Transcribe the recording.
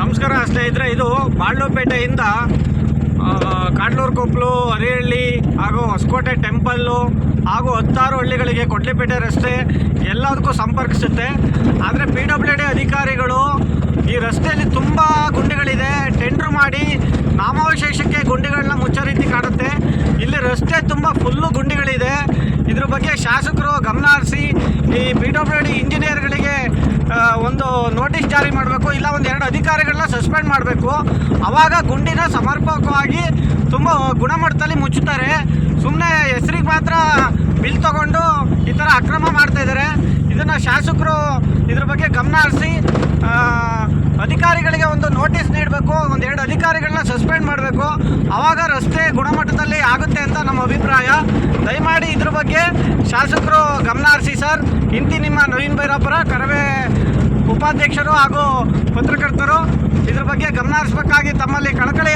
ನಮಸ್ಕಾರ ಸ್ನೇಹಿತರೆ, ಇದು ಬಾಳ್ಲುಪೇಟೆಯಿಂದ ಕಾಡ್ಲೂರು ಕೊಪ್ಪಲು ಹರಿಹಳ್ಳಿ ಹಾಗೂ ಹೊಸಕೋಟೆ ಟೆಂಪಲ್ಲು ಹಾಗೂ ಹತ್ತಾರು ಹಳ್ಳಿಗಳಿಗೆ ಕೊಡ್ಲಿಪೇಟೆ ರಸ್ತೆ ಎಲ್ಲದಕ್ಕೂ ಸಂಪರ್ಕಿಸುತ್ತೆ. ಆದರೆ ಪಿ ಡಬ್ಲ್ಯೂ ಡಿ ಅಧಿಕಾರಿಗಳು ಈ ರಸ್ತೆಯಲ್ಲಿ ತುಂಬ ಗುಂಡಿಗಳಿದೆ. ಟೆಂಡ್ರ್ ಮಾಡಿ ನಾಮಾವಶೇಷಕ್ಕೆ ಗುಂಡಿಗಳನ್ನ ಮುಚ್ಚೋ ರೀತಿ ಕಾಣುತ್ತೆ. ಇಲ್ಲಿ ರಸ್ತೆ ತುಂಬ ಫುಲ್ಲು ಗುಂಡಿಗಳಿದೆ. ಇದ್ರ ಬಗ್ಗೆ ಶಾಸಕರು ಗಮನ ಹರಿಸಿ ಈ ಪಿ ಡಬ್ಲ್ಯೂ ಡಿ ಇಂಜಿನಿಯರ್ಗಳಿಗೆ ಒಂದು ನೋಟಿಸ್ ಜಾರಿ ಮಾಡಬೇಕು, ಇಲ್ಲ ಒಂದು ಎರಡು ಅಧಿಕಾರಿಗಳನ್ನ ಸಸ್ಪೆಂಡ್ ಮಾಡಬೇಕು. ಅವಾಗ ಗುಂಡಿನ ಸಮರ್ಪಕವಾಗಿ ತುಂಬ ಗುಣಮಟ್ಟದಲ್ಲಿ ಮುಚ್ಚುತ್ತಾರೆ. ಸುಮ್ಮನೆ ಹೆಸರಿಗೆ ಮಾತ್ರ ಬಿಲ್ ತಗೊಂಡು ಈ ಥರ ಅಕ್ರಮ ಮಾಡ್ತಾ ಇದ್ದಾರೆ. ಇದನ್ನು ಶಾಸಕರು ಇದ್ರ ಬಗ್ಗೆ ಗಮನ ಹರಿಸಿ ಅಧಿಕಾರಿಗಳಿಗೆ ಒಂದು ನೋಟಿಸ್ ನೀಡಬೇಕು ಒಂದು ಎರಡು ಅಧಿಕಾರಿಗಳನ್ನ ಸಸ್ಪೆಂಡ್ ಮಾಡಬೇಕು. ಆವಾಗ ರಸ್ತೆ ಗುಣಮಟ್ಟದಲ್ಲಿ ಅಭಿಪ್ರಾಯ? ದಯಮಾಡಿ ಇದ್ರ ಬಗ್ಗೆ ಶಾಸಕರು ಗಮನ ಹರಿಸಿ ಸರ್. ಇಂತಿ ನಿಮ್ಮ ನವೀನ್ ಭೈರಪ್ಪರ, ಕರವೇ ಉಪಾಧ್ಯಕ್ಷರು ಹಾಗೂ ಪತ್ರಕರ್ತರು ಇದ್ರ ಬಗ್ಗೆ ಗಮನ ಹರಿಸಬೇಕಾಗಿ ತಮ್ಮಲ್ಲಿ ಕಳಕಳಿಯಾಗಿ